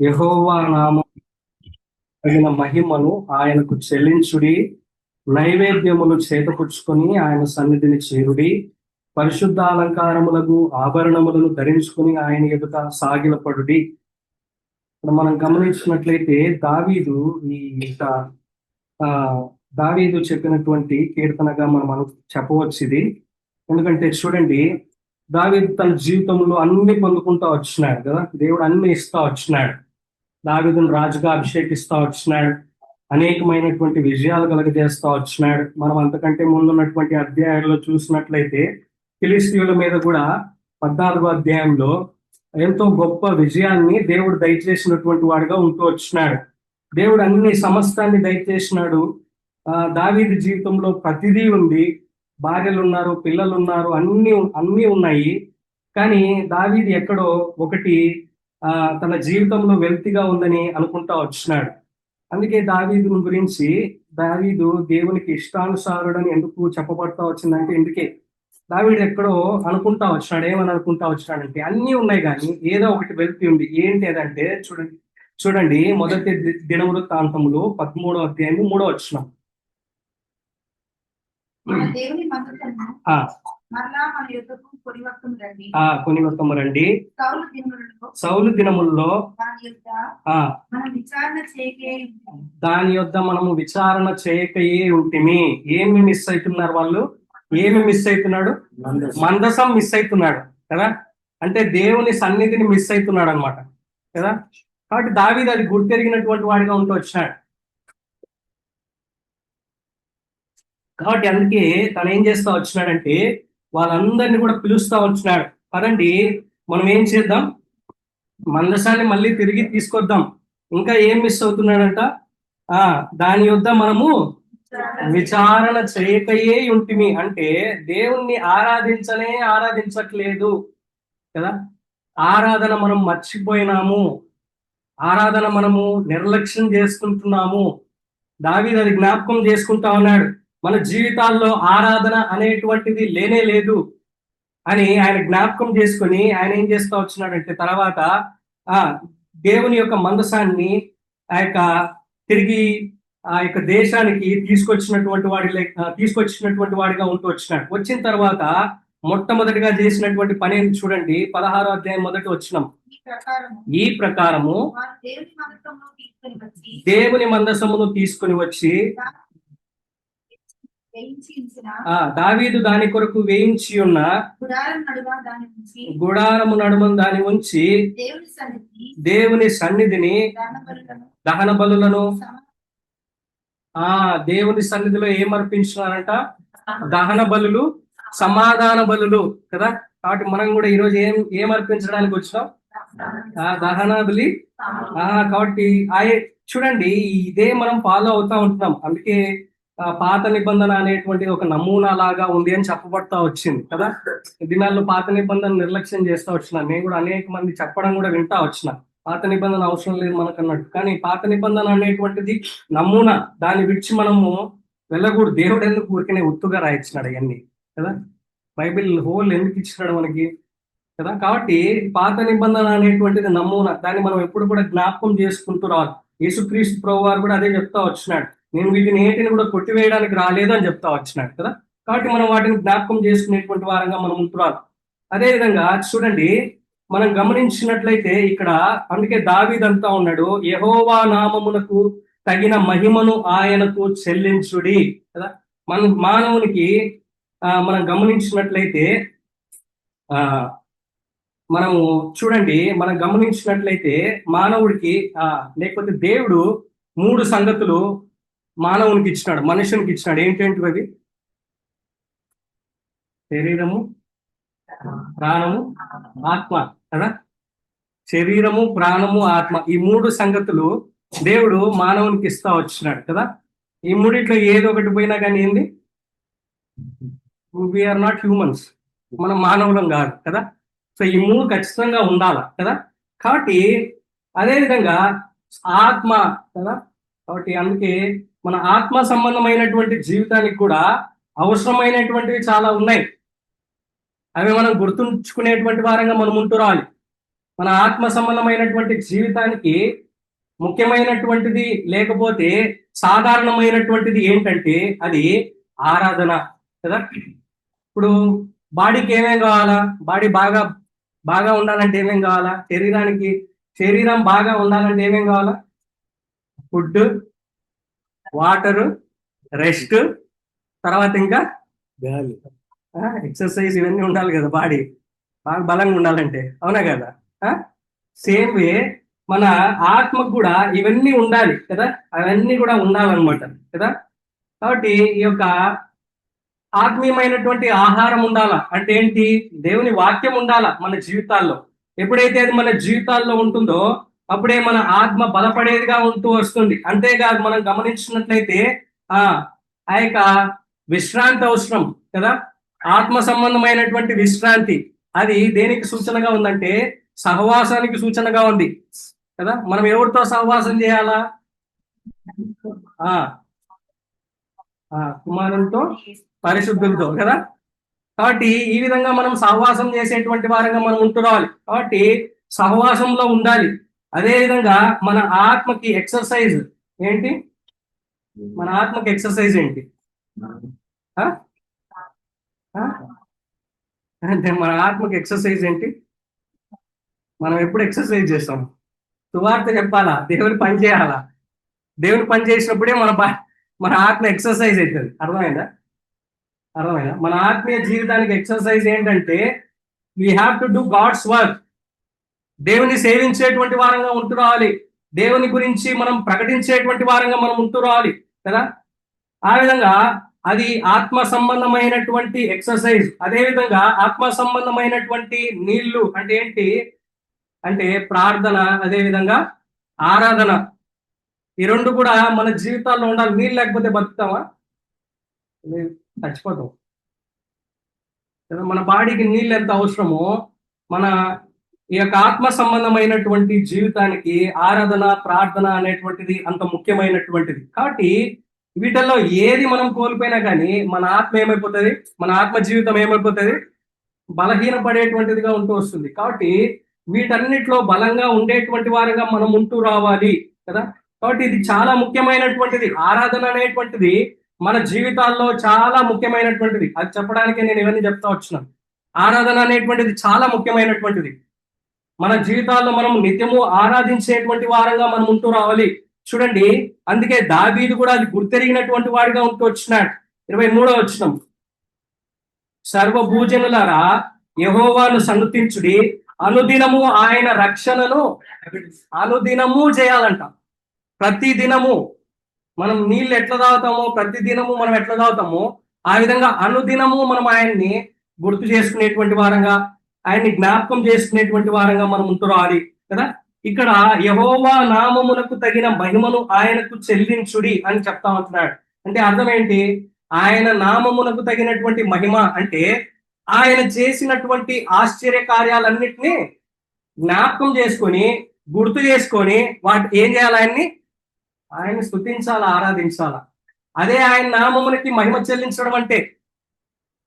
యహోవా నామం తగిన మహిమను ఆయనకు చెల్లించుడి నైవేద్యములు చేతపుచ్చుకొని ఆయన సన్నిధిని చేరుడి పరిశుద్ధ అలంకారములకు ఆభరణములను ధరించుకొని ఆయన ఎదుట సాగిలపడుడి. మనం గమనించినట్లయితే దావీదు ఈ యొక్క ఆ దావీదు చెప్పినటువంటి కీర్తనగా మనం అను చెప్పవచ్చు ఇది ఎందుకంటే చూడండి దావీదు తన జీవితంలో అన్ని పొందుకుంటా వచ్చినాడు కదా దేవుడు అన్ని ఇస్తా వచ్చినాడు. దావిదును రాజుగా అభిషేకిస్తా వచ్చినాడు. అనేకమైనటువంటి విజయాలు కలగజేస్తూ వచ్చినాడు. మనం అంతకంటే ముందున్నటువంటి అధ్యాయంలో చూసినట్లయితే ఫిలిస్తీన్ల మీద కూడా పద్నాలుగో అధ్యాయంలో ఎంతో గొప్ప విజయాన్ని దేవుడు దయచేసినటువంటి వాడుగా ఉంటూ వచ్చినాడు. దేవుడు అన్ని సమస్తాన్ని దయచేసినాడు. ఆ జీవితంలో ప్రతిదీ ఉంది. భార్యలు ఉన్నారు పిల్లలు ఉన్నారు అన్ని అన్ని ఉన్నాయి. కానీ దావీది ఎక్కడో ఒకటి తన జీవితంలో వెల్తిగా ఉందని అనుకుంటా వచ్చినాడు. అందుకే దావీదు గురించి దావీదు దేవునికి ఇష్టానుసారుడని ఎందుకు చెప్పబడతా వచ్చిందంటే ఎందుకే? దావీడు ఎక్కడో అనుకుంటా వచ్చినాడు ఏమని అనుకుంటా వచ్చినాడంటే అన్ని ఉన్నాయి కానీ ఏదో ఒకటి వెల్తి ఉంది. ఏంటి అదంటే చూడండి చూడండి మొదటి దినవృత్తాంతములు పదమూడో అధ్యాయం మూడో వచ్చిన దేవుని మరలా మన యుద్ధకు కొని వత్తము రండి సౌలు దినముల్లో దాని యొక్క ఆ మనం విచారణ చేయకే దాని యొద్ద మనము విచారణ చేయకయే ఉంటిమి. ఏమి మిస్ అవుతున్నారు వాళ్ళు? ఏమి మిస్ అవుతున్నాడు మందసం. మిస్ అవుతున్నాడు కదా? అంటే దేవుని సన్నిధిని మిస్ అవుతున్నాడు అనమాట కదా? కాబట్టి దావీదు అది గుర్తెరిగినటువంటి వాడిగా ఉంటూ వచ్చినాడు కాబట్టి అందుకే తను ఏం చేస్తా వచ్చినాడంటే వాళ్ళందరినీ కూడా పిలుస్తా వచ్చినాడు. పదండి మనం ఏం చేద్దాం? మందసాన్ని మళ్ళీ తిరిగి తీసుకొద్దాం. ఇంకా ఏం మిస్ అవుతున్నాడంట? ఆ దాని యొద్ద మనము విచారణ చేయకయే ఉంటిమి. అంటే దేవుణ్ణి ఆరాధించనే ఆరాధించట్లేదు. కదా? ఆరాధన మనం మర్చిపోయినాము. ఆరాధన మనము నిర్లక్ష్యం చేసుకుంటున్నాము. దావీదు అది జ్ఞాపకం చేసుకుంటా ఉన్నాడు. మన జీవితాల్లో ఆరాధన అనేటువంటిది లేనే లేదు అని ఆయన జ్ఞాపకం చేసుకొని ఆయన ఏం చేస్తా వచ్చినాడంటే తర్వాత ఆ దేవుని యొక్క మందసాన్ని ఆ యొక్క తిరిగి ఆ యొక్క దేశానికి తీసుకొచ్చినటువంటి వాడి తీసుకొచ్చినటువంటి వాడిగా ఉంటూ వచ్చినాడు. వచ్చిన తర్వాత మొట్టమొదటిగా చేసినటువంటి పని చూడండి పదహారో అధ్యాయం మొదటి వచ్చినాం ఈ ప్రకారం ఈ ప్రకారము దేవుని మందసమును తీసుకుని వచ్చి దావీదు దాని కొరకు వేయించి ఉన్న గుడారము నడుమ దాని ఉంచి దేవుని సన్నిధి దేవుని సన్నిధిని దహన బలులను ఆ దేవుని సన్నిధిలో ఏం అర్పించినారంట దహన బలులు సమాధాన బలులు కదా? కాబట్టి మనం కూడా ఈ రోజు ఏం ఏం అర్పించడానికి వచ్చినాం? ఆ దహన బలి ఆ కాబట్టి చూడండి ఇదే మనం ఫాలో అవుతా ఉంటున్నాం. అందుకే పాత నిబంధన అనేటువంటి ఒక నమూనా లాగా ఉంది అని చెప్పబడతా వచ్చింది కదా? దినాల్లో పాత నిబంధన నిర్లక్ష్యం చేస్తా వచ్చిన నేను కూడా అనేక మంది చెప్పడం కూడా వింటా వచ్చిన పాత నిబంధన అవసరం లేదు మనకు అన్నట్టు కానీ పాత నిబంధన అనేటువంటిది నమూనా దాన్ని విడిచి మనము వెళ్ళకూడదు. దేవుడు ఎందుకు ఊరికనే ఉత్తుగా రాయించినాడు అవన్నీ కదా? బైబిల్ హోల్ ఎందుకు ఇచ్చినాడు మనకి కదా? కాబట్టి పాత నిబంధన అనేటువంటిది నమూనా దాన్ని మనం ఎప్పుడు కూడా జ్ఞాపకం చేసుకుంటూ రావాలి. యేసుక్రీస్తు ప్రభు వారు కూడా అదే చెప్తా వచ్చినాడు. నేను వీటిని ఏటిని కూడా కొట్టివేయడానికి రాలేదు అని చెప్తా వచ్చినాడు కదా. కాబట్టి మనం వాటిని జ్ఞాపకం చేసుకునేటువంటి వారంగా మనం ఉంటున్నాం. అదే విధంగా చూడండి మనం గమనించినట్లయితే ఇక్కడ అందుకే దావీదంతా ఉన్నాడు యహోవా నామమునకు తగిన మహిమను ఆయనకు చెల్లించుడి కదా. మన మానవునికి ఆ, మనం గమనించినట్లయితే ఆ మనము చూడండి మనం గమనించినట్లయితే మానవుడికి ఆ లేకపోతే దేవుడు మూడు సంగతులు మానవునికి ఇచ్చినాడు మనుషునికి ఇచ్చినాడు. ఏంటంటే అవి శరీరము ప్రాణము ఆత్మ కదా? శరీరము ప్రాణము ఆత్మ. ఈ మూడు సంగతులు దేవుడు మానవునికి ఇస్తా వచ్చినాడు కదా? ఈ మూడిట్లో ఏదో ఒకటి పోయినా కానీ ఏంది? వీఆర్ నాట్ హ్యూమన్స్ మనం మానవులం కాదు కదా? సో ఈ మూడు ఖచ్చితంగా ఉండాలి కదా? కాబట్టి అదేవిధంగా ఆత్మ కదా? కాబట్టి అందుకే మన ఆత్మ సంబంధమైనటువంటి జీవితానికి కూడా అవసరమైనటువంటివి చాలా ఉన్నాయి. అవి మనం గుర్తుంచుకునేటువంటి వారంగా మనం ఉంటూ రావాలి. మన ఆత్మ సంబంధమైనటువంటి జీవితానికి ముఖ్యమైనటువంటిది లేకపోతే సాధారణమైనటువంటిది ఏంటంటే అది ఆరాధన కదా. ఇప్పుడు బాడీకి ఏమేం కావాలా? బాడీ బాగా బాగా ఉండాలంటే ఏమేం కావాలా? శరీరానికి శరీరం బాగా ఉండాలంటే ఏమేం కావాలా? ఫుడ్ వాటర్ రెస్ట్ తర్వాత ఇంకా గాలి. ఎక్సర్సైజ్ ఇవన్నీ ఉండాలి కదా బాడీ. బాగా బలంగా ఉండాలంటే. అవునా కదా? సేమ్ వే మన ఆత్మకు కూడా ఇవన్నీ ఉండాలి కదా? అవన్నీ కూడా ఉండాలన్నమాట కదా? కాబట్టి ఈ యొక్క ఆత్మీయమైనటువంటి ఆహారం ఉండాలా? అంటే ఏంటి? దేవుని వాక్యం ఉండాలా మన జీవితాల్లో? ఎప్పుడైతే అది మన జీవితాల్లో ఉంటుందో అప్పుడే మన ఆత్మ బలపడేదిగా ఉంటూ వస్తుంది. అంతేకాదు మనం గమనించినట్లయితే ఆ ఆ యొక్క విశ్రాంతి అవసరం కదా? ఆత్మ సంబంధమైనటువంటి విశ్రాంతి. అది దేనికి సూచనగా ఉందంటే సహవాసానికి సూచనగా ఉంది కదా? మనం ఎవరితో సహవాసం చేయాలా? ఆ ఆ, పరిశుద్ధులతో కదా? కాబట్టి ఈ విధంగా మనం సహవాసం చేసేటువంటి వారంగా మనం ఉంటూ రావాలి. కాబట్టి సహవాసంలో ఉండాలి. అదే విధంగా మన ఆత్మకి ఎక్సర్సైజ్ ఏంటి? మన ఆత్మకి ఎక్సర్సైజ్ ఏంటి? ఆ? అంటే మన ఆత్మకి ఎక్సర్సైజ్ ఏంటి? మనం ఎప్పుడు ఎక్సర్సైజ్ చేస్తాం? సువార్త చెప్పాలా? దేవుని పని చేయాలా? దేవుని పని చేసినప్పుడే మన మన ఆత్మ ఎక్సర్సైజ్ అవుతుంది. అర్థమైందా? అర్థమైందా? మన ఆత్మీయ జీవితానికి ఎక్సర్సైజ్ ఏంటంటే we have to do God's work దేవుని సేవించేటువంటి వారంగా ఉంటూ రావాలి దేవుని గురించి మనం ప్రకటించేటువంటి వారంగా మనం ఉంటూ రావాలి కదా? ఆ విధంగా అది ఆత్మ సంబంధమైనటువంటి ఎక్సర్సైజ్ అదే విధంగా ఆత్మ సంబంధమైనటువంటి నీళ్ళు అంటే ఏంటి? అంటే ప్రార్థన అదేవిధంగా ఆరాధన. ఈ రెండు కూడా మన జీవితాల్లో ఉండాలి. నీళ్ళు లేకపోతే బతుకుతామా? చచ్చిపోతాం. కదా, మన బాడీకి నీళ్ళు ఎంత అవసరమో మన ఈ యొక్క ఆత్మ సంబంధమైనటువంటి జీవితానికి ఆరాధన ప్రార్థన అనేటువంటిది అంత ముఖ్యమైనటువంటిది. కాబట్టి వీటిల్లో ఏది మనం కోల్పోయినా కానీ మన ఆత్మ ఏమైపోతుంది? మన ఆత్మ జీవితం ఏమైపోతుంది? బలహీనపడేటువంటిదిగా ఉంటూ వస్తుంది. కాబట్టి వీటన్నిటిలో బలంగా ఉండేటువంటి వారిగా మనం ఉంటూ రావాలి కదా? కాబట్టి ఇది చాలా ముఖ్యమైనటువంటిది. ఆరాధన అనేటువంటిది మన జీవితాల్లో చాలా ముఖ్యమైనటువంటిది. అది చెప్పడానికి నేను ఇవన్నీ చెప్తా వచ్చినాను ఆరాధన అనేటువంటిది చాలా ముఖ్యమైనటువంటిది. మన జీవితాల్లో మనం నిత్యము ఆరాధించేటువంటి వారంగా మనం ఉంటూ రావాలి. చూడండి అందుకే దావీదు కూడా అది గుర్తెరిగినటువంటి వాడిగా ఉంటూ వచ్చినాడు. ఇరవై మూడో వచ్చినాం సర్వభూజనులారా యహోవాను సన్నుతించుడి అనుదినము ఆయన రక్షణను అనుదినము చేయాలంట. ప్రతి దినము మనం నీళ్ళు ఎట్లా తాగుతామో ప్రతి దినము మనం ఎట్లా తాగుతామో ఆ విధంగా అనుదినము మనం ఆయన్ని గుర్తు చేసుకునేటువంటి వారంగా ఆయన్ని జ్ఞాపకం చేసుకునేటువంటి వారంగా మనం ఉంటూ కదా? ఇక్కడ యహోవా నామమునకు తగిన మహిమను ఆయనకు చెల్లించుడి అని చెప్తా ఉంటున్నాడు. అంటే అర్థం ఏంటి? ఆయన నామమునకు తగినటువంటి మహిమ అంటే ఆయన చేసినటువంటి ఆశ్చర్య కార్యాలన్నిటినీ జ్ఞాపకం చేసుకొని గుర్తు చేసుకొని వాటి ఏం చేయాలి ఆయన్ని? ఆయన్ని స్థుతించాలా ఆరాధించాలా? అదే ఆయన నామమునకి మహిమ చెల్లించడం అంటే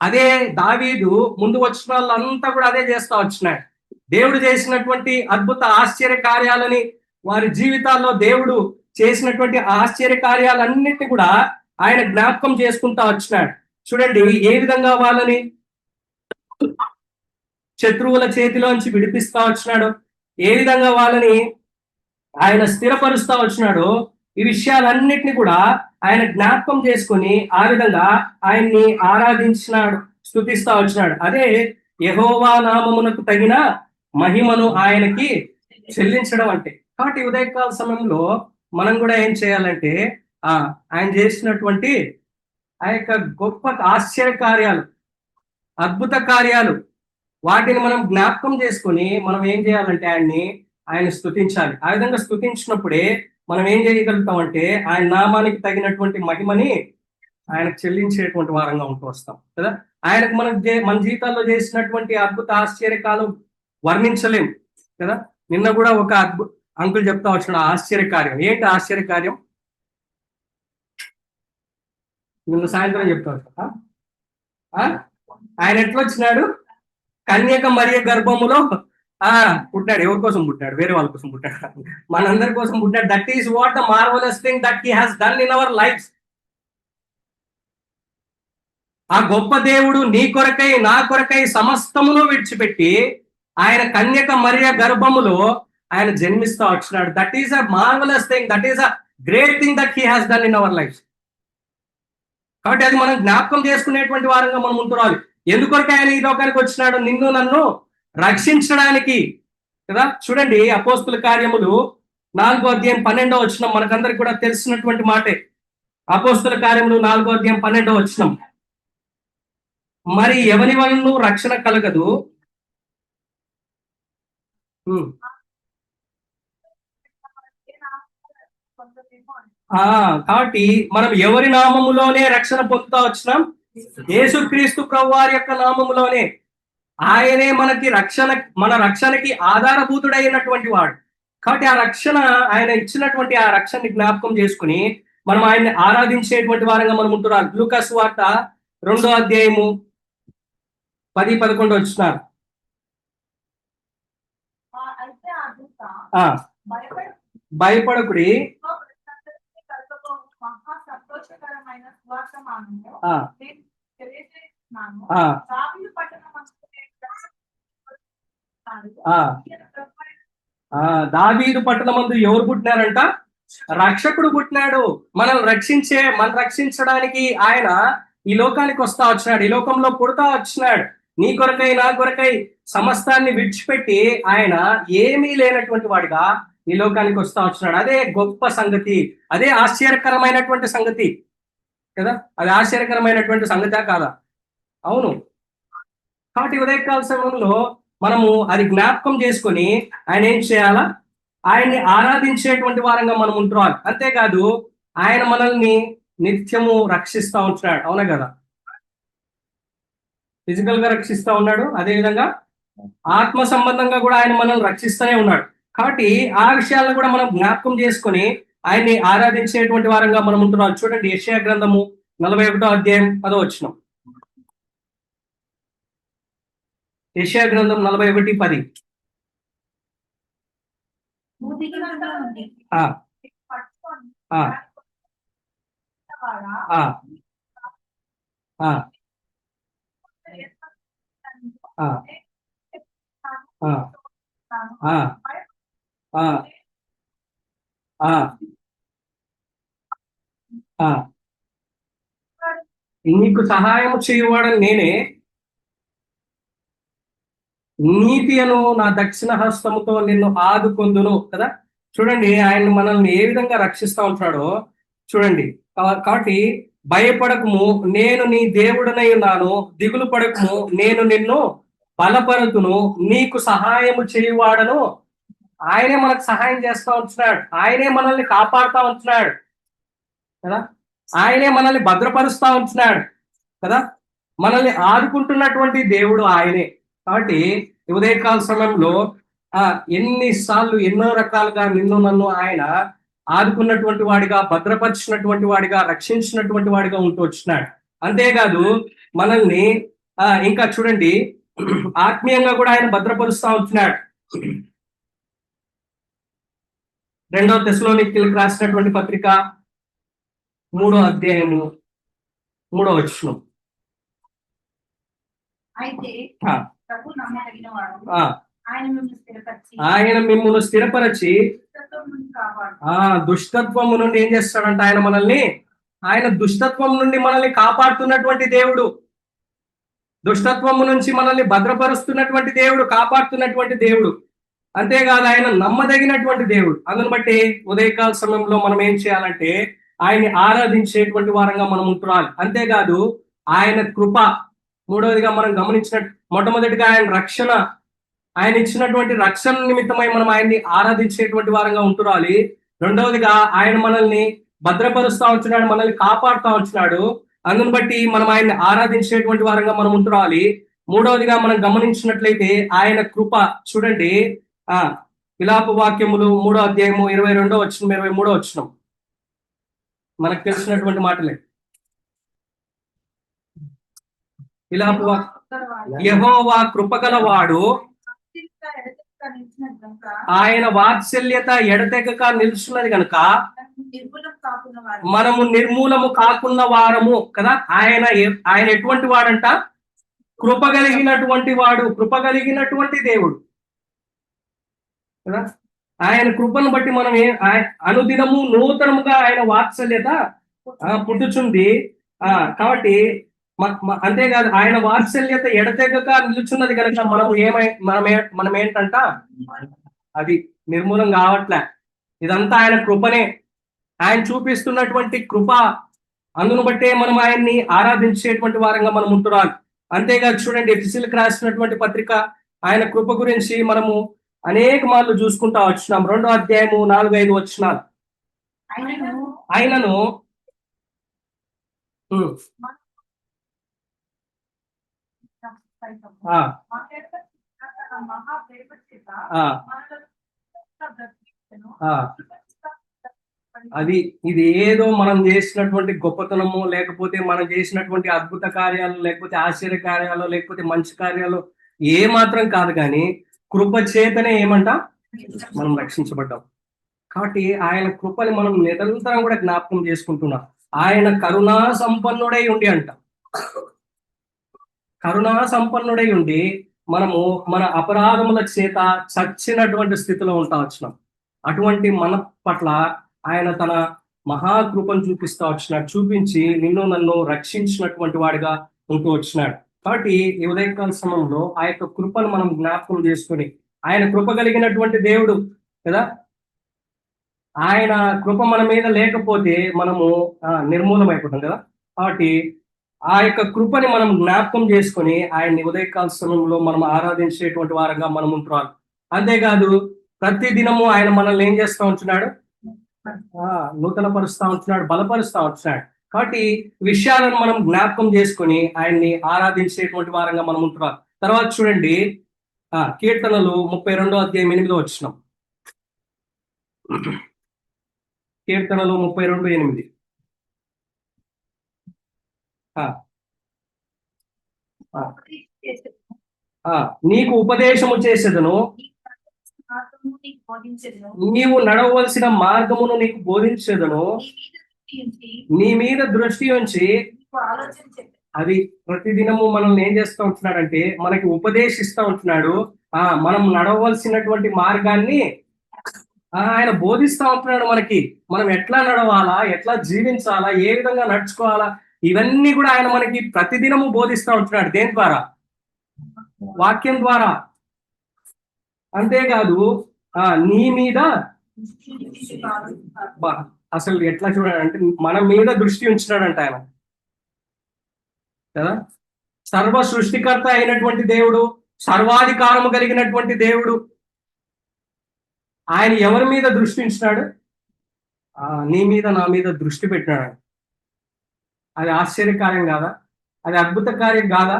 అదే దావీదు ముందు వచ్చిన వాళ్ళంతా కూడా అదే చేస్తా వచ్చినాడు. దేవుడు చేసినటువంటి అద్భుత ఆశ్చర్య కార్యాలని వారి జీవితాల్లో దేవుడు చేసినటువంటి ఆశ్చర్య కార్యాలన్నిటిని కూడా ఆయన జ్ఞాపకం చేసుకుంటా వచ్చినాడు. చూడండి ఏ విధంగా వాళ్ళని శత్రువుల చేతిలోంచి విడిపిస్తా వచ్చినాడు ఏ విధంగా వాళ్ళని ఆయన స్థిరపరుస్తా వచ్చినాడో ఈ విషయాలన్నిటిని కూడా ఆయన జ్ఞాపకం చేసుకొని ఆ విధంగా ఆయన్ని ఆరాధించినాడు స్థుతిస్తా వచ్చినాడు. అదే యహోవా నామమునకు తగిన మహిమను ఆయనకి చెల్లించడం అంటే. కాబట్టి ఉదయకాల సమయంలో మనం కూడా ఏం చేయాలంటే ఆ ఆయన చేసినటువంటి ఆ యొక్క గొప్ప ఆశ్చర్య కార్యాలు అద్భుత కార్యాలు వాటిని మనం జ్ఞాపకం చేసుకొని మనం ఏం చేయాలంటే ఆయన్ని ఆయన స్తుతించాలి. ఆ విధంగా స్తుతించినప్పుడే మనం ఏం చేయగలుగుతాం అంటే ఆయన నామానికి తగినటువంటి మహిమని ఆయనకు చెల్లించేటువంటి వారంగా ఉంటూ వస్తాం కదా? ఆయనకు మనం మన జీవితాల్లో చేసినటువంటి అద్భుత ఆశ్చర్యకాలు వర్ణించలేం కదా? నిన్న కూడా ఒక అద్భుత అంకుల్ చెప్తా వచ్చిన ఆశ్చర్య కార్యం ఏంటి ఆశ్చర్య కార్యం నిన్న సాయంత్రం చెప్తా వచ్చా ఆయన ఎట్లా వచ్చినాడు? కన్యక మరియ గర్భములో ఆ పుట్టాడు. ఎవరి కోసం పుట్టాడు? వేరే వాళ్ళ కోసం పుట్టాడు మనందరి కోసం పుట్టాడు. That is what the marvellous thing that he has done in our life ఆ గొప్ప దేవుడు నీ కొరకై నా కొరకై సమస్తమును విడిచిపెట్టి ఆయన కన్యక మరియ గర్భములో ఆయన జన్మిస్తూ వచ్చినాడు. That is a marvellous thing that is a great thing that he has done in our life కాబట్టి అది మనం జ్ఞాపకం చేసుకునేటువంటి వారంగా మనం ఉంటున్నాం ఎందుకొరకు ఆయన ఈ లోకానికి వచ్చినాడు? నిన్ను నన్ను రక్షించడానికి కదా? చూడండి అపోస్తుల కార్యములు నాలుగో అధ్యాయం పన్నెండో వచ్చిన మనకందరికి కూడా తెలిసినటువంటి మాటే. అపోస్తుల కార్యములు నాలుగో అధ్యాయం పన్నెండో వచ్చినం మరి ఎవరి వలన రక్షణ కలగదు? కాబట్టి మనం ఎవరి నామములోనే రక్షణ పొందుతా వచ్చినాం? యేసుక్రీస్తు. ప్రభు వారి యొక్క నామములోనే. ఆయనే మనకి రక్షణ మన రక్షణకి ఆధారభూతుడైనటువంటి వాడు. కాబట్టి ఆ రక్షణ ఆయన ఇచ్చినటువంటి ఆ రక్షణని జ్ఞాపకం చేసుకుని మనం ఆయన్ని ఆరాధించేటువంటి వారంగా మనం ఉంటున్నాం. లూకస్ వార్త రెండో అధ్యాయము పది పదకొండు వచ్చినారు. భయపడకుడి గొప్ప ప్రజలందరికీ కలుగబోవు మహా సంతోషకరమైన సువార్తమానము ఆ నేను తెలియజేస్తున్నాను ఆ దావీదు ఆ దావీదు పట్టణమందు ఎవరు పుట్టినారంట? రక్షకుడు పుట్టినాడు. మనల్ని రక్షించే మనం రక్షించడానికి ఆయన ఈ లోకానికి వస్తా వచ్చినాడు ఈ లోకంలో పుడతా వచ్చినాడు. నీ కొరకై నా కొరకై సమస్తాన్ని విడిచిపెట్టి ఆయన ఏమీ లేనటువంటి వాడిగా ఈ లోకానికి వస్తా వచ్చినాడు. అదే గొప్ప సంగతి అదే ఆశ్చర్యకరమైనటువంటి సంగతి. కదా? అది ఆశ్చర్యకరమైనటువంటి సంగతే కాదా? అవును. కాబట్టి ఉదయకాల సమయంలో మనము అది జ్ఞాపకం చేసుకొని ఆయన ఏం చేయాలా? ఆయన్ని ఆరాధించేటువంటి వారంగా మనం ఉంటున్నాం. అంతేకాదు ఆయన మనల్ని నిత్యము రక్షిస్తూ ఉంటున్నాడు. అవునా కదా? ఫిజికల్గా రక్షిస్తూ ఉన్నాడు. అదే విధంగా ఆత్మ సంబంధంగా కూడా ఆయన మనల్ని రక్షిస్తూనే ఉన్నాడు. కాబట్టి ఆ విషయాలను కూడా మనం జ్ఞాపకం చేసుకొని ఆయన్ని ఆరాధించేటువంటి వారంగా మనం ఉంటున్నాం. చూడండి యశయా గ్రంథము నలభై ఒకటో అధ్యాయం పదో వచ్చినాం యశా గ్రంథం నలభై ఒకటి పది. నీకు సహాయం చేయవాడని నేనే నీతి అను నా దక్షిణ హస్తముతో నిన్ను ఆదుకొందును కదా? చూడండి ఆయన మనల్ని ఏ విధంగా రక్షిస్తా ఉంటాడో చూడండి. కాబట్టి భయపడకము నేను నీ దేవుడనై ఉన్నాను. దిగులు పడకము నేను నిన్ను బలపరుతును నీకు సహాయము చేయువాడను ఆయనే మనకు సహాయం చేస్తా ఉంటున్నాడు. ఆయనే మనల్ని కాపాడుతా ఉంటున్నాడు కదా? ఆయనే మనల్ని భద్రపరుస్తా ఉంటున్నాడు కదా? మనల్ని ఆదుకుంటున్నటువంటి దేవుడు ఆయనే. కాబట్టి ఉదయకాల సమయంలో ఆ ఎన్నిసార్లు ఎన్నో రకాలుగా నిన్ను నన్ను ఆయన ఆదుకున్నటువంటి వాడిగా భద్రపరిచినటువంటి వాడిగా రక్షించినటువంటి వాడిగా ఉంటూ వచ్చినాడు. అంతేకాదు మనల్ని ఆ ఇంకా చూడండి ఆత్మీయంగా కూడా ఆయన భద్రపరుస్తా ఉంటున్నాడు. రెండో తెశలోనికి రాసినటువంటి పత్రిక మూడో అధ్యాయము మూడో వచనం. అయితే ఆయన మిమ్మల్ని స్థిరపరిచి దుష్టత్వము నుండి ఏం చేస్తాడంట ఆయన మనల్ని? ఆయన దుష్టత్వం నుండి మనల్ని కాపాడుతున్నటువంటి దేవుడు. దుష్టత్వము నుంచి మనల్ని భద్రపరుస్తున్నటువంటి దేవుడు కాపాడుతున్నటువంటి దేవుడు. అంతేకాదు ఆయన నమ్మదగినటువంటి దేవుడు. అందుని బట్టి ఉదయకాల సమయంలో మనం ఏం చేయాలంటే ఆయన్ని ఆరాధించేటువంటి వారంగా మనం ఉంటున్నాం. అంతేకాదు ఆయన కృప మూడవదిగా మనం గమనించినట్టు మొట్టమొదటిగా ఆయన రక్షణ ఆయన ఇచ్చినటువంటి రక్షణ నిమిత్తమై మనం ఆయన్ని ఆరాధించేటువంటి వారంగా ఉంటురాలి రెండవదిగా ఆయన మనల్ని భద్రపరుస్తా ఉంటున్నాడు మనల్ని కాపాడుతా ఉంటున్నాడు అందుని బట్టి మనం ఆయన్ని ఆరాధించేటువంటి వారంగా మనం ఉంటురాలి మూడవదిగా మనం గమనించినట్లయితే ఆయన కృప చూడండి. ఆ విలాప వాక్యములు మూడో అధ్యాయము ఇరవై రెండో వచ్చిన ఇరవై మూడో వచ్చినాం మనకు తెలిసినటువంటి మాటలే. వాక్ యెహోవా కృపగలవాడు. ఆయన వాత్సల్యత ఎడతెగక నిలుచున్నది కనుక మనము నిర్మూలము కాకున్న వారము కదా. ఆయన ఆయన ఎటువంటి వాడంట? కృప కలిగినటువంటి వాడు కృప కలిగినటువంటి దేవుడు కదా. ఆయన కృపను బట్టి మనం అనుదినము నూతనముగా ఆయన వాత్సల్యత ఆ, పుట్టుచుంది. ఆ కాబట్టి అంతేకాదు ఆయన వాత్సల్యత ఎడతెగక నిలుచున్నది కనుక మనం ఏమై మనం మనం ఏంటంట అది నిర్మూలం కావట్లే. ఇదంతా ఆయన కృపనే. ఆయన చూపిస్తున్నటువంటి కృప అందును బట్టే మనం ఆయన్ని ఆరాధించేటువంటి వారంగా మనం ఉంటున్నాం. అంతేకాదు చూడండి ఎఫ్సిల్కి రాసినటువంటి పత్రిక ఆయన కృప గురించి మనము అనేక మార్లు చూసుకుంటా వచ్చినాం. రెండో అధ్యాయము నాలుగు ఐదు వచ్చినాలు ఆయనను ఆయనను ఉమ్, ఆ, తన మహా ప్రేమ చేత ఆ, మనలను బ్రతికించెను. ఆ. అది ఇది ఏదో మనం చేసినటువంటి గొప్పతనము లేకపోతే మనం చేసినటువంటి అద్భుత కార్యాలు లేకపోతే ఆశ్చర్య కార్యాలు లేకపోతే మంచి కార్యాలు ఏ మాత్రం కాదు కానీ కృప చేతనే ఏమంట? మనం రక్షించబడ్డాం. కాబట్టి ఆయన కృపని మనం నిరంతరం కూడా జ్ఞాపకం చేసుకుంటున్నాం. ఆయన కరుణా సంపన్నుడై ఉండి అంట. కరుణా సంపన్నుడై ఉండి మనము మన అపరాధముల చేత చచ్చినటువంటి స్థితిలో ఉంటా వచ్చినాం. అటువంటి మన పట్ల ఆయన తన మహాకృపను చూపిస్తా వచ్చినాడు. చూపించి నిన్ను నన్ను రక్షించినటువంటి వాడిగా ఉంటూ వచ్చినాడు. కాబట్టి ఈ ఉదయకాల సమయంలో ఆ యొక్క కృపను మనం జ్ఞాపకం చేసుకొని ఆయన కృప కలిగినటువంటి దేవుడు కదా? ఆయన కృప మన మీద లేకపోతే మనము ఆ, నిర్మూలం అయిపోతాం కదా? కాబట్టి ఆ యొక్క కృపని మనం జ్ఞాపకం చేసుకొని ఆయన్ని ఉదయకాల సమయంలో మనం ఆరాధించేటువంటి వారంగా మనం ఉంటున్నాం అంతేకాదు ప్రతి దినము ఆయన మనల్ని ఏం చేస్తూ ఉంటున్నాడు? ఆ, నూతన పరుస్తా ఉంటున్నాడు బలపరుస్తా ఉంటున్నాడు. కాబట్టి విషయాలను మనం జ్ఞాపకం చేసుకొని ఆయన్ని ఆరాధించేటువంటి వారంగా మనం ఉంటున్నాం తర్వాత చూడండి ఆ కీర్తనలు ముప్పై రెండో అధ్యాయం ఎనిమిదో వచ్చినాం కీర్తనలు ముప్పై రెండు ఎనిమిది. నీకు ఉపదేశము చేసేదను. నీవు నడవలసిన మార్గమును నీకు బోధించేదను. నీ మీద దృష్టి ఉంచి అది ప్రతిదినము మనల్ని ఏం చేస్తూ ఉంటున్నాడంటే మనకి ఉపదేశిస్తూ ఉంటున్నాడు. ఆ మనం నడవలసినటువంటి మార్గాన్ని ఆ, ఆయన బోధిస్తా ఉంటున్నాడు మనకి. మనం ఎట్లా నడవాలా ఎట్లా జీవించాలా ఏ విధంగా నడుచుకోవాలా ఇవన్నీ కూడా ఆయన మనకి ప్రతిదినము బోధిస్తా ఉంటున్నాడు. దేని ద్వారా? వాక్యం ద్వారా. అంతేకాదు ఆ నీ మీద అసలు ఎట్లా చూడండి అంటే మన మీద దృష్టి ఉంచినాడంట ఆయన. కదా? సర్వ సృష్టికర్త అయినటువంటి దేవుడు సర్వాధికారము కలిగినటువంటి దేవుడు. ఆయన ఎవరి మీద దృష్టి ఉంచినాడు? ఆ, నీ మీద నా మీద దృష్టి పెట్టినాడు అది ఆశ్చర్యకార్యం కాదా? అది అద్భుత కార్యం కాదా?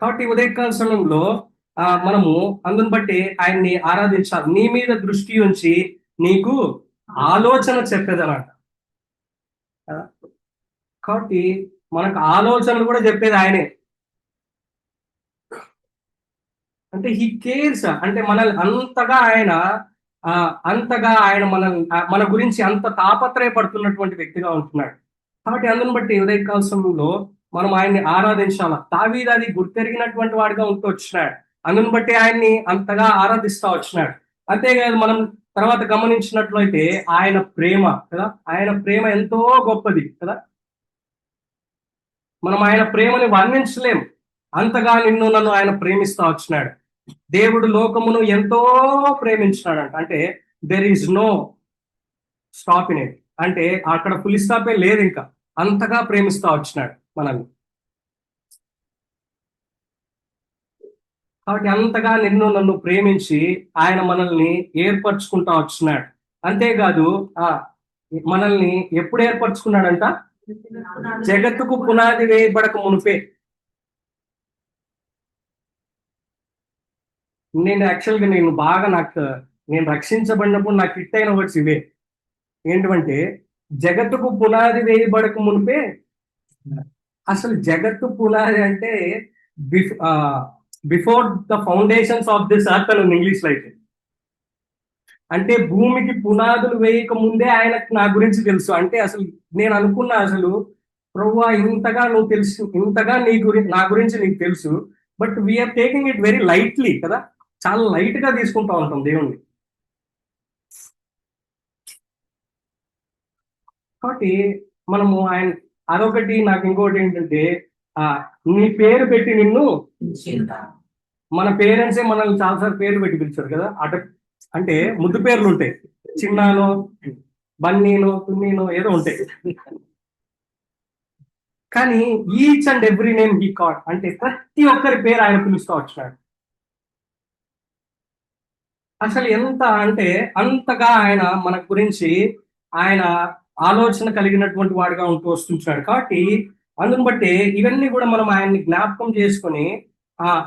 కాబట్టి ఉదయకాల సమయంలో ఆ, మనము అందుని బట్టి ఆయన్ని ఆరాధించాలి. నీ మీద దృష్టి ఉంచి నీకు ఆలోచన చెప్పేదన్నమాట కాబట్టి మనకు ఆలోచనలు కూడా చెప్పేది ఆయనే. అంటే హీ కేర్స్ అంటే మనల్ని అంతగా ఆయన అంతగా ఆయన మనల్ని మన గురించి అంత తాపత్రయపడుతున్నటువంటి వ్యక్తిగా ఉంటున్నాడు. కాబట్టి అందుని బట్టి ఉదయకాల సమయంలో మనం ఆయన్ని ఆరాధించాల? తావీది అది గుర్తెరిగినటువంటి వాడిగా ఉంటూ వచ్చినాడు. అందుని బట్టి ఆయన్ని అంతగా ఆరాధిస్తా వచ్చినాడు. అంతేకాదు మనం తర్వాత గమనించినట్లయితే ఆయన ప్రేమ కదా? ఆయన ప్రేమ ఎంతో గొప్పది కదా? మనం ఆయన ప్రేమని వర్ణించలేం. అంతగా నిన్ను నన్ను ఆయన ప్రేమిస్తా వచ్చినాడు. దేవుడు లోకమును ఎంతో ప్రేమించినాడంట. అంటే there is no stop in it అంటే అక్కడ ఫుల్ స్టాపే లేదు ఇంకా అంతగా ప్రేమిస్తా వచ్చినాడు మనల్ని. కాబట్టి అంతగా నిన్ను నన్ను ప్రేమించి ఆయన మనల్ని ఏర్పరచుకుంటా వచ్చినాడు. అంతేకాదు ఆ మనల్ని ఎప్పుడు ఏర్పరచుకున్నాడంట? జగత్తుకు పునాది వేయబడక మునిపే. నేను యాక్చువల్గా నేను బాగా నాకు నేను రక్షించబడినప్పుడు నాకు హిట్ అయిన వర్డ్స్ ఇవే. ఏంటంటే జగత్తుకు పునాది వేయబడక మునిపే అసలు జగత్తు పునాది అంటే బిఫ్ before the foundations of this earth అని ఇంగ్లీష్లో అయితే. అంటే భూమికి పునాదులు వేయక ముందే ఆయనకు నా గురించి తెలుసు. అంటే అసలు నేను అనుకున్నా అసలు ప్రభు ఇంతగా నువ్వు తెలుసు ఇంతగా నీ గురించి నా గురించి నీకు తెలుసు but we're taking it very lightly కదా. చాలా లైట్గా తీసుకుంటా ఉంటాం దేవుణ్ణి. కాబట్టి మనము ఆయన అదొకటి నాకు ఇంకోటి ఏంటంటే ఆ నీ పేరు పెట్టి నిన్ను మన పేరెంట్సే మనల్ని చాలాసార్లు పేర్లు పెట్టి పిలిచారు కదా అట అంటే ముద్దు పేర్లు ఉంటాయి. చిన్నాను బన్నీను తున్నీను ఏదో ఉంటాయి. కానీ each and every name he called అంటే ప్రతి ఒక్కరి పేరు ఆయన పిలుస్తూ వచ్చినాడు. అసలు ఎంత అంటే అంతగా ఆయన మన గురించి ఆయన ఆలోచన కలిగినటువంటి వాడిగా ఉంటూ వస్తుంటాడు కాబట్టి అందుని బట్టి ఇవన్నీ కూడా మనం ఆయన్ని జ్ఞాపకం చేసుకొని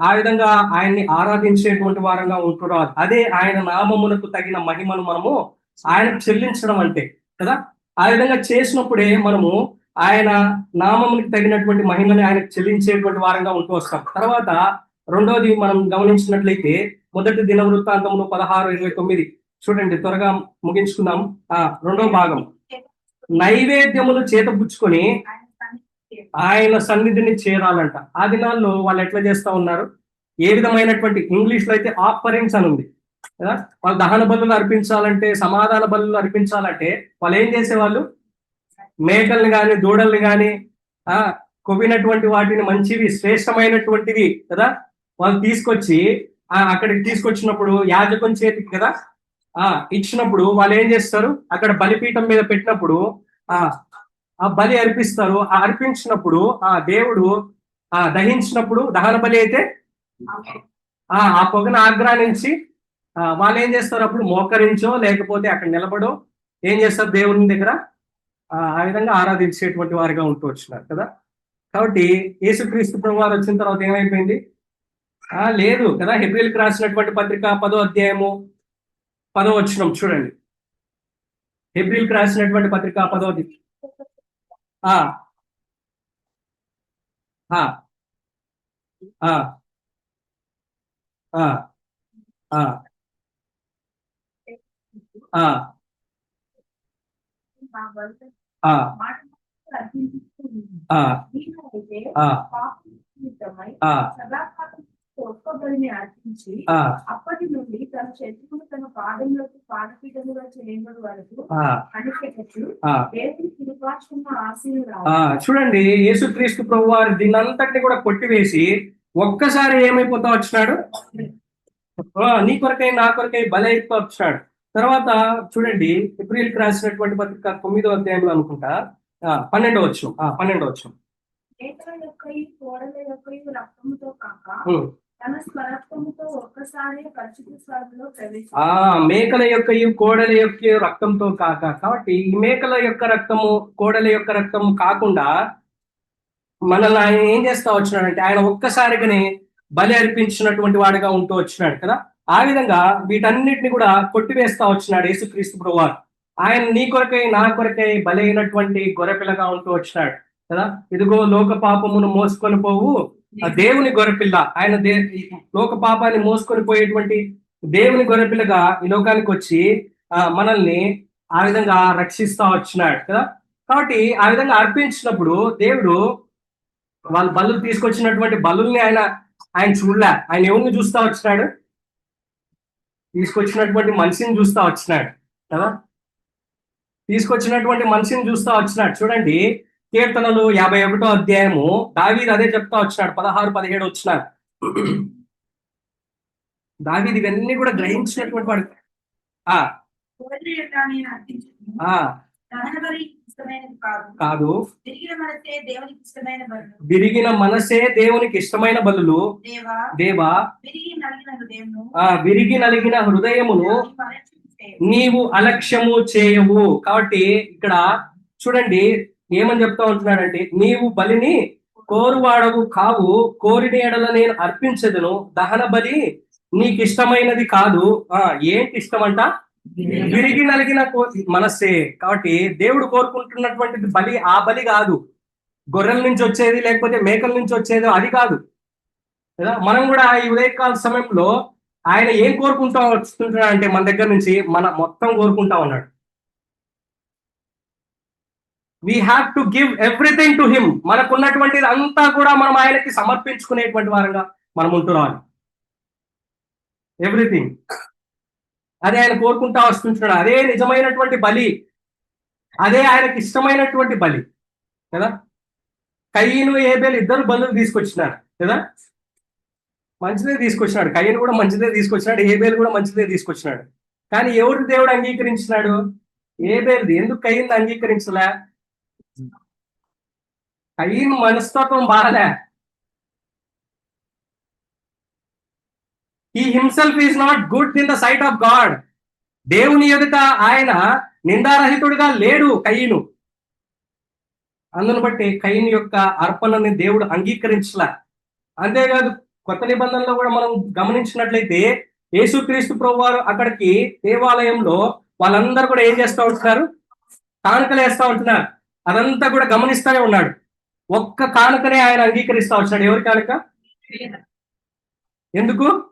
ఆ విధంగా ఆయన్ని ఆరాధించేటువంటి వారంగా ఉంటున్నారు అదే ఆయన నామమునకు తగిన మహిమను మనము ఆయనకు చెల్లించడం అంటే కదా? ఆ విధంగా చేసినప్పుడే మనము ఆయన నామమునికి తగినటువంటి మహిమని ఆయనకు చెల్లించేటువంటి వారంగా ఉంటూ వస్తాం. తర్వాత రెండోది మనం గమనించినట్లయితే మొదటి దిన వృత్తాంతంలో పదహారు ఇరవై తొమ్మిది. చూడండి త్వరగా ముగించుకుందాం. ఆ రెండో భాగం. నైవేద్యములు చేతపుచ్చుకొని ఆయన సన్నిధిని చేరాలంట. ఆ దినాల్లో వాళ్ళు ఎట్లా చేస్తా ఉన్నారు? ఏ విధమైనటువంటి ఇంగ్లీష్లో అయితే ఆఫరింగ్స్ అని ఉంది. కదా? వాళ్ళు దహన బలులు అర్పించాలంటే సమాధాన బలులు అర్పించాలంటే వాళ్ళు ఏం చేసేవాళ్ళు? మేకల్ని కానీ దూడల్ని కానీ ఆ కొవ్వినటువంటి వాటిని మంచివి శ్రేష్టమైనటువంటివి కదా? వాళ్ళు తీసుకొచ్చి అక్కడికి తీసుకొచ్చినప్పుడు యాజకం చేతికి కదా? ఆ ఇచ్చినప్పుడు వాళ్ళు ఏం చేస్తారు? అక్కడ బలిపీఠం మీద పెట్టినప్పుడు ఆ ఆ బలి అర్పిస్తారు. ఆ అర్పించినప్పుడు ఆ దేవుడు ఆ దహించినప్పుడు దహన బలి అయితే ఆ ఆ పొగను ఆగ్రానించి ఆ, వాళ్ళు ఏం చేస్తారు? అప్పుడు మోకరించో లేకపోతే అక్కడ నిలబడో ఏం చేస్తారు దేవుని దగ్గర? ఆ ఆ విధంగా ఆరాధించేటువంటి వారిగా ఉంటూ వచ్చినారు కదా. కాబట్టి యేసుక్రీస్తు ప్రభు వారు వచ్చిన తర్వాత ఏమైపోయింది? ఆ లేదు కదా హెబ్రిల్కి రాసినటువంటి పత్రిక పదో అధ్యాయము పదవచనం చూడండి హెబ్రిల్కి రాసినటువంటి పత్రిక పదవది అప్పటి నుండి తన చేతి తన పాదంలోకి పాదపీఠముగా చేయబడి వరకు దేవుని కృపాక్షమ చూడండి యేసుక్రీస్తు ప్రభు వారు దీనంతటిని కూడా కొట్టివేసి ఒక్కసారి ఏమైపోతా వచ్చినాడు? నీ కొరకై నా కొరకై బలైపోతా వచ్చినాడు. తర్వాత చూడండి ఏప్రిల్కి రాసినటువంటి పత్రిక తొమ్మిదో అధ్యాయంలో అనుకుంటా. పన్నెండో వచ్చు పన్నెండో వచ్చు ఆ మేకల యొక్క ఈ కోడల యొక్క రక్తంతో కాక కాబట్టి ఈ మేకల యొక్క రక్తము కోడల యొక్క రక్తము కాకుండా మనల్ని ఆయన ఏం చేస్తా వచ్చినాడంటే ఆయన ఒక్కసారిగానే బలి అర్పించినటువంటి వాడిగా ఉంటూ వచ్చినాడు కదా. ఆ విధంగా వీటన్నిటిని కూడా కొట్టివేస్తా వచ్చినాడు యేసుక్రీస్తు ప్రభువారు. ఆయన నీ కొరకై నా కొరకై బలి అయినటువంటి గొర్రెపిల్లగా ఉంటూ వచ్చినాడు కదా. ఇదిగో లోక పాపమును మోసుకొని పోవు దేవుని గొర్రెపిల్ల ఆయన దే లోక పాపాన్ని మోసుకొని పోయేటువంటి దేవుని గొర్రెపిల్లగా ఈ లోకానికి వచ్చి మనల్ని ఆ విధంగా రక్షిస్తా వచ్చినాడు కదా. కాబట్టి ఆ విధంగా అర్పించినప్పుడు దేవుడు వాళ్ళ బల్లు తీసుకొచ్చినటువంటి బల్లుల్ని ఆయన ఆయన చూడలే. ఆయన ఎవరిని చూస్తా వచ్చినాడు? తీసుకొచ్చినటువంటి మనిషిని చూస్తా వచ్చినాడు కదా. తీసుకొచ్చినటువంటి మనిషిని చూస్తా వచ్చినాడు. చూడండి కీర్తనలు యాభై ఒకటో అధ్యాయము. దావీద్ అదే చెప్తా వచ్చినాడు. పదహారు పదిహేడు వచ్చినాడు. దావీద్ ఇవన్నీ కూడా గ్రహించినటువంటి వాడు. కాదు. కాదు. తిరిగిన మనసే దేవునికి ఇష్టమైన బలు విరిగిన మనసే దేవునికి ఇష్టమైన బలులు. దేవా. విరిగి నలిగిన హృదయమును. నీవు అలక్ష్యము చేయవు. కాబట్టి ఇక్కడ చూడండి ఏమని చెప్తా ఉంటున్నాడంటే నీవు బలిని కోరువాడవు కావు కోరిన ఎడల నేను అర్పించదును దహన బలి నీకు ఇష్టమైనది కాదు. ఆ ఏంటి ఇష్టం అంట విరిగి నలిగిన కో- మనస్సే. కాబట్టి దేవుడు కోరుకుంటున్నటువంటిది బలి ఆ బలి కాదు. గొర్రెల నుంచి వచ్చేది లేకపోతే మేకల నుంచి వచ్చేది అది కాదు. కదా? మనం కూడా ఈ ఉదయకాల సమయంలో ఆయన ఏం కోరుకుంటా వస్తుంటున్నాడు అంటే మన దగ్గర నుంచి మన మొత్తం కోరుకుంటా ఉన్నాడు. We have to give everything to him మనకున్నటువంటిది అంతా కూడా మనం ఆయనకి సమర్పించుకునేటువంటి వారంగా మనం ఉంటున్నాం. ఎవ్రీథింగ్ అదే ఆయన కోరుకుంటా వస్తుంటున్నాడు. అదే నిజమైనటువంటి బలి. అదే ఆయనకి ఇష్టమైనటువంటి బలి. కదా? కయ్యను ఏబేలు ఇద్దరు బలులు తీసుకొచ్చినారు. కదా? మంచిదే తీసుకొచ్చినాడు. కయ్యను కూడా మంచిదే తీసుకొచ్చినాడు. ఏబేలు కూడా మంచిదే తీసుకొచ్చినాడు. కానీ ఎవరి దేవుడు అంగీకరించినాడు? ఏబేలుది. ఎందుకు కయ్యింది అంగీకరించలే? కయ్యను మనస్తత్వం బాగాలే ఈ himself is not good in the sight of God దేవుని ఎదుట ఆయన నిందారహితుడిగా లేడు కయ్యను అందును బట్టి కయ్యను యొక్క అర్పణని దేవుడు అంగీకరించలే. అంతేకాదు కొత్త నిబంధనలో కూడా మనం గమనించినట్లయితే యేసుక్రీస్తు ప్రభు వారు అక్కడికి దేవాలయంలో వాళ్ళందరూ కూడా ఏం చేస్తూ ఉంటున్నారు? కానుకలు వేస్తూ ఉంటున్నారు. అదంతా కూడా గమనిస్తూనే ఉన్నాడు. ఒక్క కానుకనే ఆయన అంగీకరిస్తా వచ్చాడు. ఎవరి కానుక? ఎందుకు?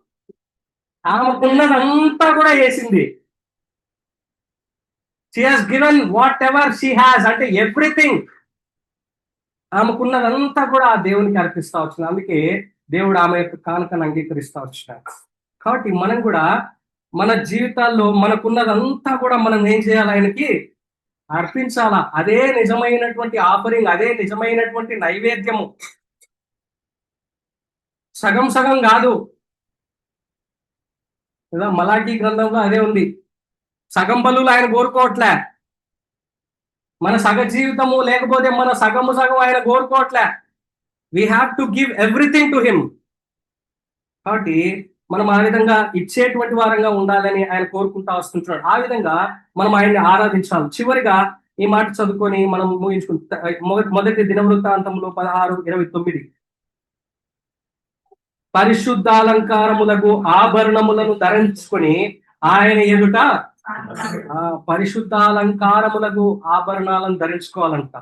ఆమెకున్నదంతా కూడా వేసింది. She has given whatever she has అంటే ఎవ్రీథింగ్ ఆమెకున్నదంతా కూడా ఆ దేవునికి అర్పిస్తా వచ్చింది. అందుకే దేవుడు ఆమె యొక్క కానుకను అంగీకరిస్తా వచ్చినాడు. కాబట్టి మనం కూడా మన జీవితాల్లో మనకున్నదంతా కూడా మనం ఏం చేయాలి ఆయనకి? అర్పించాలా? అదే నిజమైనటువంటి ఆఫరింగ్ అదే నిజమైనటువంటి నైవేద్యము. సగం సగం కాదు. లేదా మలాఠీ గ్రంథంలో అదే ఉంది. సగం బలులు ఆయన కోరుకోవట్లే. మన సగ జీవితము లేకపోతే మన సగము సగం ఆయన కోరుకోవట్లే. We have to give everything to him కాబట్టి మనం ఆ విధంగా ఇచ్చేటువంటి వారంగా ఉండాలని ఆయన కోరుకుంటా వస్తుంటున్నాడు. ఆ విధంగా మనం ఆయన్ని ఆరాధించాలి. చివరిగా ఈ మాట చదువుకొని మనం ముగించుకుంటాం మొదటి దినవృత్తాంతంలో పదహారు ఇరవై తొమ్మిది. పరిశుద్ధాలంకారములకు ఆభరణములను ధరించుకొని ఆయన ఎదుట పరిశుద్ధాలంకారములకు ఆభరణాలను ధరించుకోవాలంట.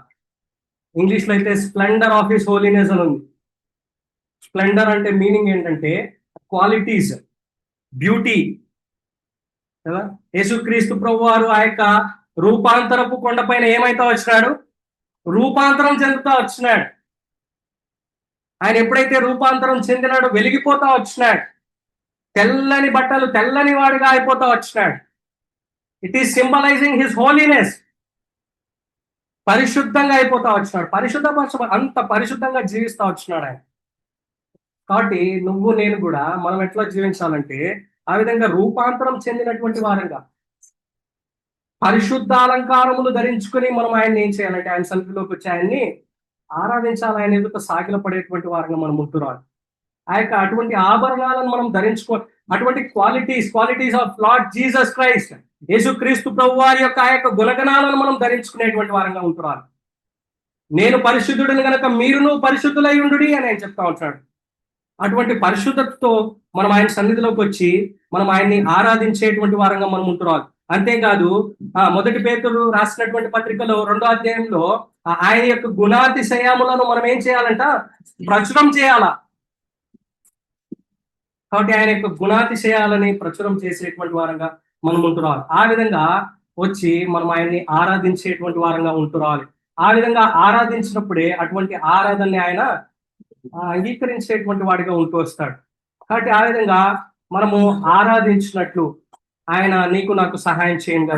ఇంగ్లీష్లో అయితే స్ప్లెండర్ ఆఫ్ హిస్ హోలీనెస్ అని ఉంది. స్ప్లెండర్ అంటే మీనింగ్ ఏంటంటే క్వాలిటీస్ బ్యూటీ కదా? యేసుక్రీస్తు ప్రభు వారు ఆ యొక్క రూపాంతరపు కొండపైన ఏమైతే వచ్చినాడు? రూపాంతరం చెందుతా వచ్చినాడు. ఆయన ఎప్పుడైతే రూపాంతరం చెందినాడో వెలిగిపోతా వచ్చినాడు. తెల్లని బట్టలు తెల్లని వాడిగా అయిపోతా వచ్చినాడు. It is symbolising his holiness పరిశుద్ధంగా అయిపోతా వచ్చినాడు. పరిశుద్ధ అంత పరిశుద్ధంగా జీవిస్తా వచ్చినాడు ఆయన. కాబట్టి నువ్వు నేను కూడా మనం ఎట్లా జీవించాలంటే ఆ విధంగా రూపాంతరం చెందినటువంటి వారంగా పరిశుద్ధ అలంకారములు ధరించుకుని మనం ఆయన్ని ఏం చేయాలంటే ఆయన సన్నిధిలోకి వచ్చి ఆయన్ని ఆరాధించాలి ఆయన ఎదుట సాగిల పడేటువంటి వారంగా మనం ఉంటున్నాం. ఆ యొక్క అటువంటి ఆభరణాలను మనం ధరించుకో అటువంటి qualities qualities of Lord Jesus Christ యేసు క్రీస్తు ప్రభు వారి యొక్క ఆ యొక్క గుణగణాలను మనం ధరించుకునేటువంటి వారంగా ఉంటున్నాను నేను పరిశుద్ధుడిని కనుక మీరును పరిశుద్ధులై ఉండు అని ఆయన చెప్తా ఉంటున్నాడు అటువంటి పరిశుద్ధతతో మనం ఆయన సన్నిధిలోకి వచ్చి మనం ఆయన్ని ఆరాధించేటువంటి వారంగా మనం ఉంటున్నాం. అంతేకాదు ఆ మొదటి పేతురు రాసినటువంటి పత్రికలో రెండో అధ్యాయంలో ఆయన యొక్క గుణాతిశయములను మనం ఏం చేయాలంట? ప్రచురం చేయాలా. కాబట్టి ఆయన యొక్క గుణాతిశయాలని ప్రచురం చేసేటువంటి వారంగా మనం ఉంటున్నాం. ఆ విధంగా వచ్చి మనం ఆయన్ని ఆరాధించేటువంటి వారంగా ఉంటున్నాం. ఆ విధంగా ఆరాధించినప్పుడే అటువంటి ఆరాధనని ఆయన అంగీకరించేటువంటి వాడిగా ఉంటూ వస్తాడు. కాబట్టి ఆ విధంగా మనము ఆరాధించినట్లు ఆయన నీకు నాకు సహాయం చేయండి